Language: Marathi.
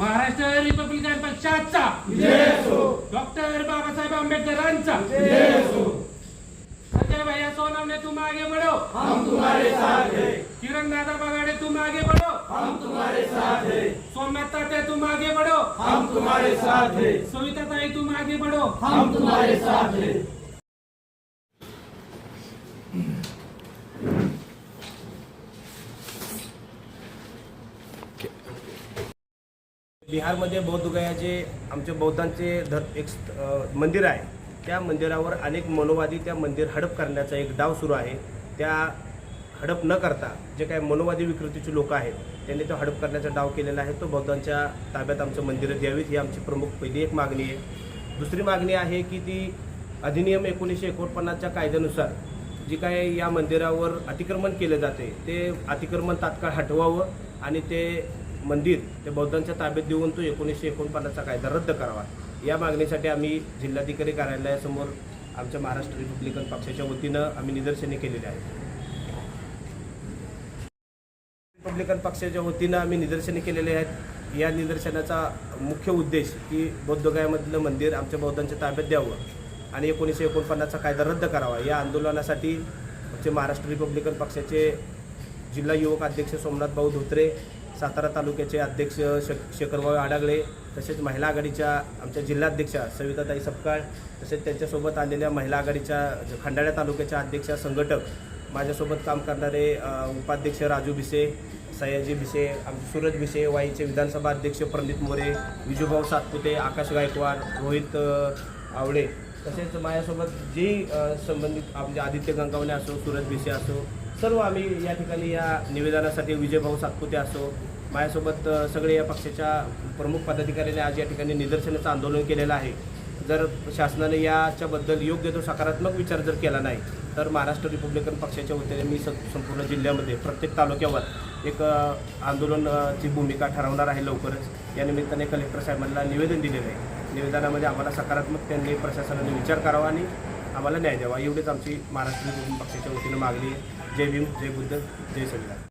महाराष्ट्र रिपब्लिकन पक्षाचा. डॉक्टर बाबासाहेब आंबेडकरांचा. संजय भैया सोनवणे तुम आगे बढ़ो हम तुम्हारे साथ हैं किरण दादा बगाड़े तुम आगे बढ़ो हम तुम्हारे साथ हैं सोमनाथ ताते तुम आगे बढ़ो हम तुम्हारे साथ हैं। सविता ताई तुम आगे बढ़ो हम तुम्हारे साथ हैं। बिहारमध्ये बौद्धगया जे आमचे बौद्धांचे धर एक मंदिर आहे. त्या मंदिरावर अनेक मनोवादी त्या मंदिर हडप करण्याचा एक डाव सुरू आहे. त्या हडप न करता जे काही मनोवादी विकृतीचे लोक आहेत त्यांनी तो हडप करण्याचा डाव केलेला आहे. तो बौद्धांच्या ताब्यात आमचं मंदिरं द्यावीत ही आमची प्रमुख पहिली एक मागणी आहे. दुसरी मागणी आहे की ती अधिनियम एकोणीसशे एकोणपन्नासच्या कायद्यानुसार जी काय या मंदिरावर अतिक्रमण केले जाते ते अतिक्रमण तात्काळ हटवावं आणि ते मंदिर ते बौद्धांच्या ताब्यात देऊन तो एकोणीसशे एकोणपन्नासचा कायदा रद्द करावा. या मागणीसाठी आम्ही जिल्हाधिकारी कार्यालयासमोर आमच्या महाराष्ट्र रिपब्लिकन पक्षाच्या वतीनं आम्ही निदर्शने केलेली आहेत. रिपब्लिकन पक्षाच्या वतीनं आम्ही निदर्शने केलेले आहेत. या निदर्शनाचा मुख्य उद्देश की बौद्धगयामधलं मंदिर आमच्या बौद्धांच्या ताब्यात द्यावं आणि एकोणीसशे एकोणपन्नासचा कायदा रद्द करावा. या आंदोलनासाठी आमचे महाराष्ट्र रिपब्लिकन पक्षाचे जिल्हा युवक अध्यक्ष सोमनाथ भाऊ धोत्रे सातारा तालुक्याचे अध्यक्ष शक शेखरभाऊ आडागळे तसेच महिला आघाडीच्या आमच्या जिल्हाध्यक्षा सविताताई सपकाळ तसेच त्यांच्यासोबत आलेल्या महिला आघाडीच्या खंडाळ्या तालुक्याच्या अध्यक्षा संघटक माझ्यासोबत काम करणारे उपाध्यक्ष राजू भिसे सयाजी भिसे आमचे सूरज भिसे वाईचे विधानसभा अध्यक्ष प्रणित मोरे विजूभाऊ सातपुते आकाश गायकवाड रोहित आवडे आवळे तसेच माझ्यासोबत जे संबंधित म्हणजे आदित्य गंगावणे असो सूरज भिसे असो सर्व आम्ही या ठिकाणी या निवेदनासाठी विजयभाऊ सातपुते असो माझ्यासोबत सगळे या पक्षाच्या प्रमुख पदाधिकाऱ्यांनी आज या ठिकाणी निदर्शनाचं आंदोलन केलेलं आहे. जर शासनाने याच्याबद्दल योग्य तो सकारात्मक विचार जर केला नाही तर महाराष्ट्र रिपब्लिकन पक्षाच्या वतीने मी संपूर्ण जिल्ह्यामध्ये प्रत्येक तालुक्यावर एक आंदोलनाची भूमिका ठरवणार आहे लवकरच. या निमित्ताने कलेक्टर साहेबांना निवेदन दिलेलं आहे. निवेदनामध्ये आम्हाला सकारात्मक त्यांनी प्रशासनाने विचार करावा आणि आम्हाला न्याय द्यावा. एवढीच आमची महाराष्ट्र पक्षाच्या वतीनं मागणी आहे. जय भीम जय बुद्ध जय संविधान